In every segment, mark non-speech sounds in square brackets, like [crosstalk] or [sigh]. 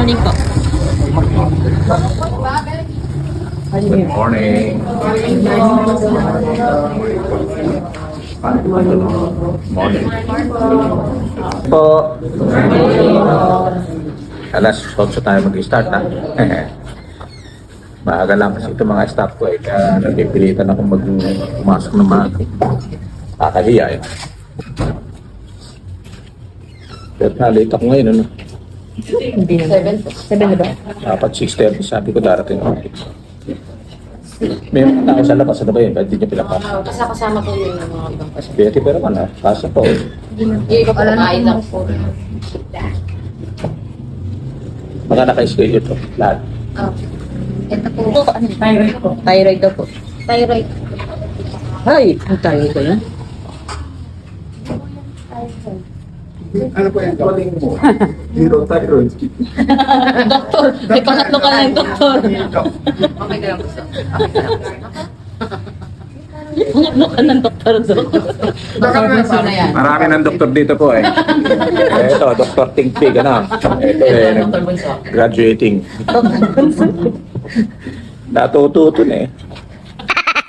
morning po. Good morning. Morning. Po. Alas 8 tayo mag-start ha. [laughs] Maaga lang kasi itong mga staff ko ay kaya napipilitan ako mag pumasok ng mga kakahiya eh. Pero na-late ako ngayon ano. Hindi na. Seven. Seven na ba? Dapat 6.30 sabi ko darating ako. May mga tao sa labas, ano ba yun? Ba't di nyo pinapasok? Kasi kasama ko yung mga ibang kasi. Betty, pero ano, kaso po. Yung iba po kumain lang po. Mga naka-schedule to, lahat. Ah. Ito po. Ano? Thyroid po. Thyroid daw po. Thyroid. Hay! Ang thyroid ko yan? Ano po yan? Galing mo. [laughs] Zero thyroid. doktor! May pangatlo ka lang, doktor. Okay ka lang po. Pangatlo ka ng doktor, doktor. na yan. Marami ng doktor dito po eh. Ito, Dr. Ting Pig, ano? Ito eh, graduating. Natututo na eh.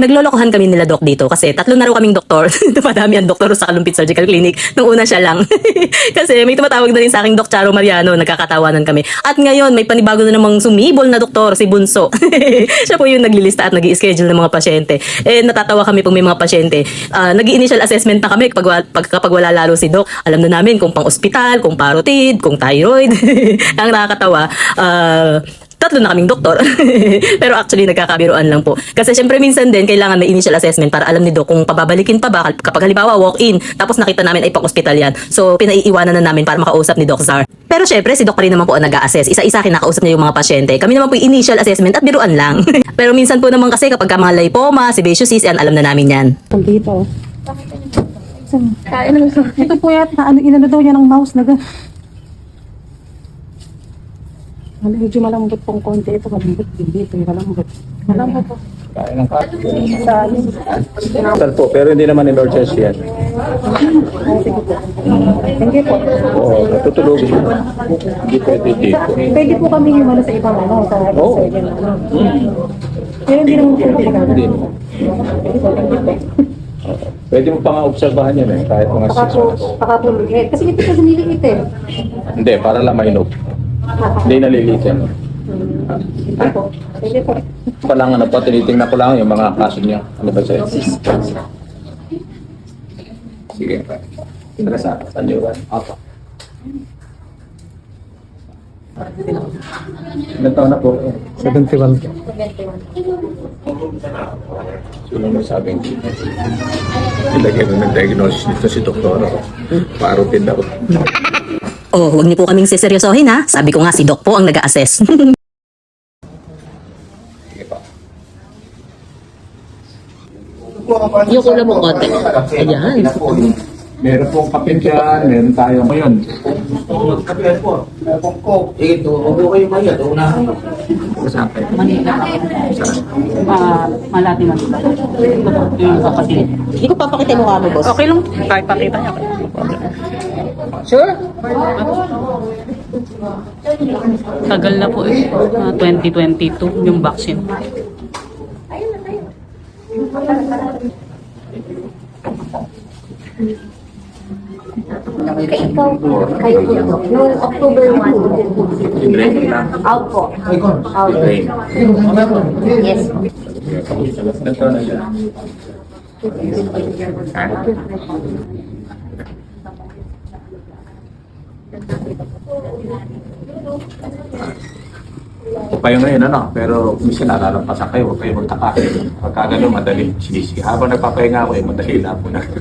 Naglolokohan kami nila doc dito kasi tatlo na raw kaming doktor. [laughs] Dumadami ang doktor sa Kalumpit Surgical Clinic. Nung una siya lang. [laughs] kasi may tumatawag na rin sa aking Doc Charo Mariano. Nagkakatawanan kami. At ngayon, may panibago na namang sumibol na doktor, si Bunso. [laughs] siya po yung naglilista at nag schedule ng mga pasyente. Eh, natatawa kami pag may mga pasyente. Uh, nag-initial assessment na kami kapag, pag, kapag wala lalo si Doc. Alam na namin kung pang-ospital, kung parotid, kung thyroid. ang nakakatawa. Uh, tatlo na kaming doktor. [laughs] Pero actually, nagkakabiruan lang po. Kasi syempre minsan din, kailangan may initial assessment para alam ni Doc kung pababalikin pa ba kapag halimbawa walk-in, tapos nakita namin ay pang-hospital yan. So, pinaiiwanan na namin para makausap ni Doc Zar. Pero syempre, si Doc rin naman po ang nag-a-assess. Isa-isa kinakausap niya yung mga pasyente. Kami naman po yung initial assessment at biruan lang. [laughs] Pero minsan po naman kasi kapag ka mga lipoma, sebaceous yan, alam na namin yan. Dito. Kain lang Ito po yata, ano, inano daw niya ng mouse na gan- Ano, medyo malambot pong konti. Ito malambot din dito, yung malambot. Malambot po. Kaya ng kaso. Sa ano, Hospital po, pero hindi naman emergency yan. hindi po. Oo, natutulogin. Hindi pwede dito. Pwede po kami yung ano sa ibang ano, sa Oo. surgeon. Ano. Pero hindi naman po. Hindi. Pwede mo pa nga obserbahan yan eh, kahit mga Baka 6 po, months. liit. Kasi ito kasi niliit eh. Hindi, para lang mainog. Hindi nalilit yan. Hindi po. Pwede po. Ano pa, tinitingnan ko lang yung mga kaso niya. Ano ba sa'yo? Sige. Tara sa ba? Ako. Ilan taon na po? 71. Sino mo sabing ilagay mo ng diagnosis nito si Doktor. Parotid ako. Oh, huwag niyo po kaming seseryosohin ha. Sabi ko nga si Doc po ang nag-a-assess. [laughs] Yung kulang mo konti. Ayan. Meron pong kapit dyan, meron tayo ngayon. Saan kayo? Ah, malati man. Yung kapatid. Hindi ko papakita mo, boss. Okay lang. Kahit pakita niya. Sure? Tagal na po eh. Ah, 2022 yung vaccine. Ikaw po, kayo po to. Noong October 1, Libre lang. out po. Out. Yes po. Taon na yan? Ha? kayo ngayon ano, pero minsan nalalampasan kayo, huwag kayo magtaka. Pagka gano'n, madali. Sinisi. Habang nagpapahinga ako, eh, madali lang po na. [laughs]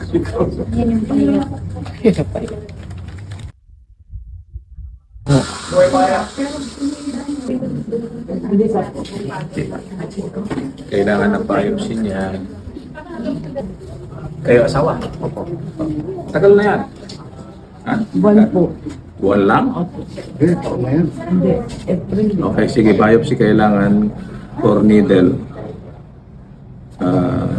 Kailangan ng biopsy niya. Kayo asawa? Opo. Tagal na yan. Ha? Buwan po. Buwan lang? Eh, taon na yan. Okay, sige. Biopsy kailangan for needle. Ah,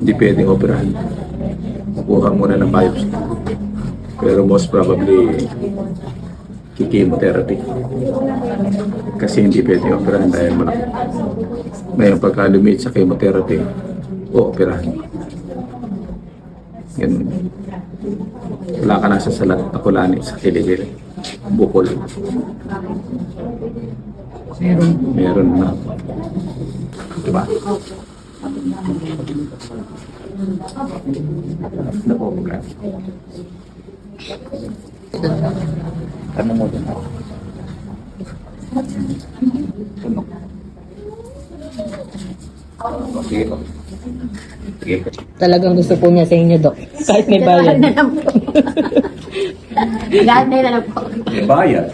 hindi pwedeng operahan. Kukuha muna ng biopsy. Pero most probably, chemotherapy. Kasi hindi pwede operahan dahil malaki. Ngayon, pagka lumit sa chemotherapy, o operahan. Ganun. Wala ka na sa salat na kulani sa kiligil. Bukol. Meron. Meron na. Diba? Napoprogram. Ano mo dyan? Tunog. Okay. Okay. Talagang gusto po niya sa inyo, Dok. Kahit may bayad. [laughs] Lahat na lang po. Bayad.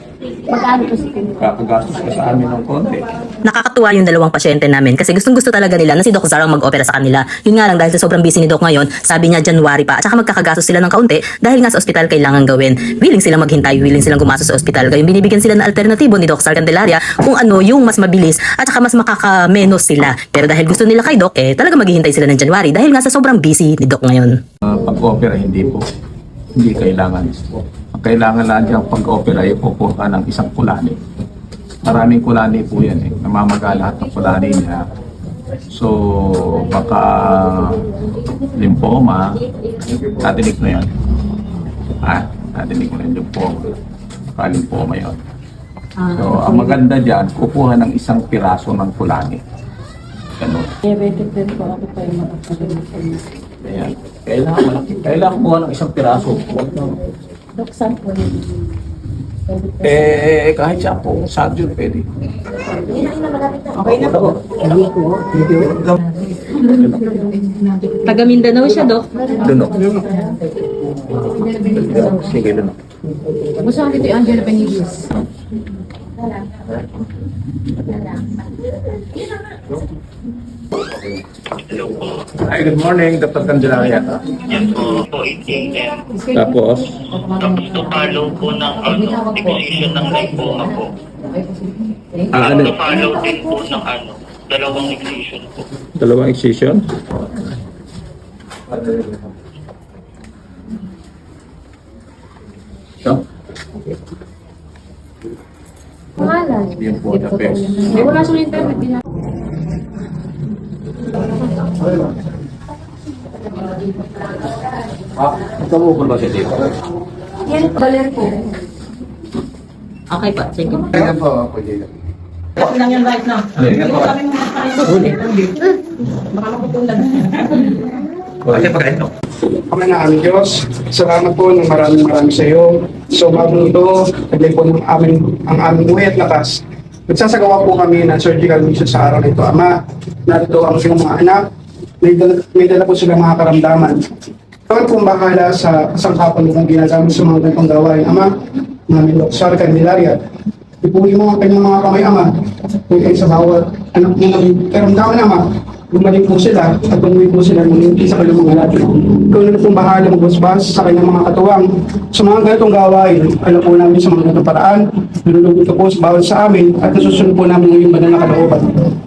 Magkano po si Kim? Kakagastos ka sa amin ng konti. Nakakatuwa yung dalawang pasyente namin kasi gustong gusto talaga nila na si Doc Zara ang mag-opera sa kanila. Yun nga lang dahil sa sobrang busy ni Doc ngayon, sabi niya January pa at saka magkakagastos sila ng kaunti dahil nga sa ospital kailangan gawin. Willing silang maghintay, willing silang gumastos sa ospital. Kaya binibigyan sila ng alternatibo ni Doc Sar Candelaria kung ano yung mas mabilis at saka mas makakamenos sila. Pero dahil gusto nila kay Doc, eh talaga maghihintay sila ng January dahil nga sa sobrang busy ni Doc ngayon. Uh, pag-opera, hindi po. Hindi kailangan. Ang kailangan lang dyan pag-opera ay kukuha ka ng isang kulani. Maraming kulani po yan eh. Namamaga lahat ng kulani niya. So, baka lymphoma, natinig na yan. Ha? Natinig mo na yung lymphoma. Baka lymphoma yun. So, ang maganda dyan, kukuha ng isang piraso ng kulani. Diabetic din po ako pa yung makakalimutan. Ayan. Kailangan malaki. Kailangan kumuha ng isang piraso. Huwag na. Dok, saan po yun? Eh, kahit siya po, subject pwede. Okay na po. Taga Mindanao siya, Doc. Lunok. Sige, lunok. Gusto ko dito yung Angela Benitez. Hi, good morning, Dr. Candelaria. Yan po, po 8 a.m. Tapos, Tapos to follow po ng ano, excision ng lymphoma po. ah, ano, To follow din po ng ano, dalawang excision po. dalawang excision. So, Pangalan? yun po, the best. Wala sa internet. Siya dito? Yan, baler po. Okay pa, sige. Kaya po ako dito. Kasi pagkain to. Ama na aming Diyos, salamat po ng maraming maraming sa iyo. So bago ito, naglay po ng aming, ang aming buhay at lakas. Nagsasagawa po kami ng surgical mission sa araw na ito. Ama, narito ang iyong mga anak. May dala, may dala po silang mga karamdaman. Kami po ang bahala sa kasangkapan ng ginagamit sa mga ganitong gawain. Ama, namin Dr. Candelaria, ipuli mo ang kanyang mga kamay, Ama. Kung sa bawat anak mo ng karamdaman, Ama, Bumalik po sila at bumalik po sila ng sa mga lahat. Ikaw na pong bahala magbasbas sa kanyang mga katuwang. Sa mga ganitong gawain, alam po namin sa mga ganitong paraan, nilulugod ko po sa bawat sa amin at nasusunod po namin ng iyong banal na kalooban.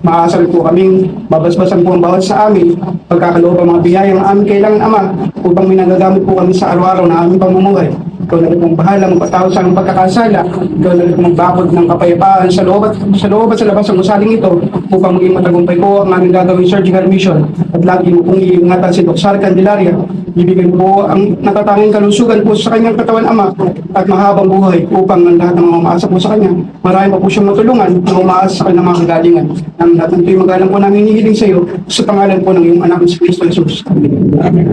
Maasal po kaming babasbasan po ang bawat sa amin, pagkakaloob ang mga biyayang aming kailangan ama upang may nagagamit po kami sa araw-araw na aming pamumuhay. Ikaw na rin pong bahala magpatawad sa aming pagkakasala. Ikaw na rin magbakod ng kapayapaan sa loob at sa loob at sa labas ng usaling ito upang maging matagumpay po ang aming gagawing surgical mission at lagi mo pong iingatan si Dr. Candelaria. Ibigay po ang natatanging kalusugan po sa kanyang katawan ama at mahabang buhay upang ang lahat ng umaasa po sa kanya. Marami pa po siyang matulungan na umaasa sa kanyang mga kagalingan. Ang lahat ng ito'y magalang po namin hinihiling sa iyo sa pangalan po ng iyong anak si Kristo Jesus. Amen.